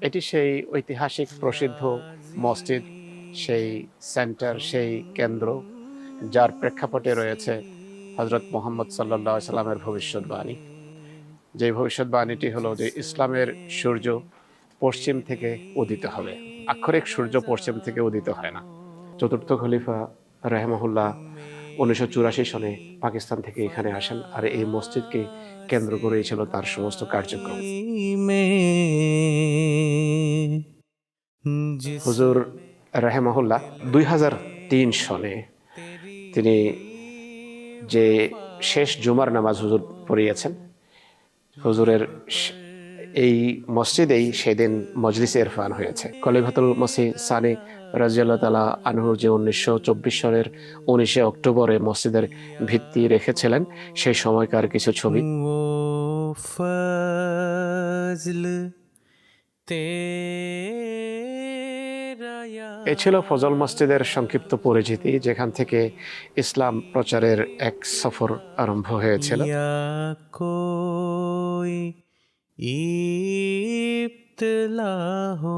এটি সেই ঐতিহাসিক প্রসিদ্ধ মসজিদ, সেই সেন্টার, সেই কেন্দ্র, যার প্রেক্ষাপটে রয়েছে হজরত মোহাম্মদ সাল্লা সাল্লামের ভবিষ্যৎবাণী। যে ভবিষ্যৎবাণীটি হলো যে ইসলামের সূর্য পশ্চিম থেকে উদিত হবে। আক্ষরিক সূর্য পশ্চিম থেকে উদিত হয় না। চতুর্থ খলিফা রহমহুল্লাহ উনিশশো চুরাশি সালে পাকিস্তান থেকে এখানে আসেন আর এই মসজিদকে কেন্দ্র করেই ছিল তার সমস্ত কার্যক্রম। হুজুর রাহেমাহুল্লাহ দুই হাজার তিন সনে তিনি যে শেষ জুমার নামাজ হুজুর পড়িয়েছেন, হুজুরের এই মসজিদেই সেদিন মজলিসে ইরফান হয়েছে। কলিফাতুল মসি সানি রাজিয়াল্লাহ তালা আনহুর যে উনিশশো চব্বিশ সালের উনিশে অক্টোবরে মসজিদের ভিত্তি রেখেছিলেন সেই সময়কার কিছু ছবি। এ ছিল ফজল মসজিদের সংক্ষিপ্ত পরিচিতি যেখান থেকে ইসলাম প্রচারের এক সফর আরম্ভ হয়েছিল। इब्तला हो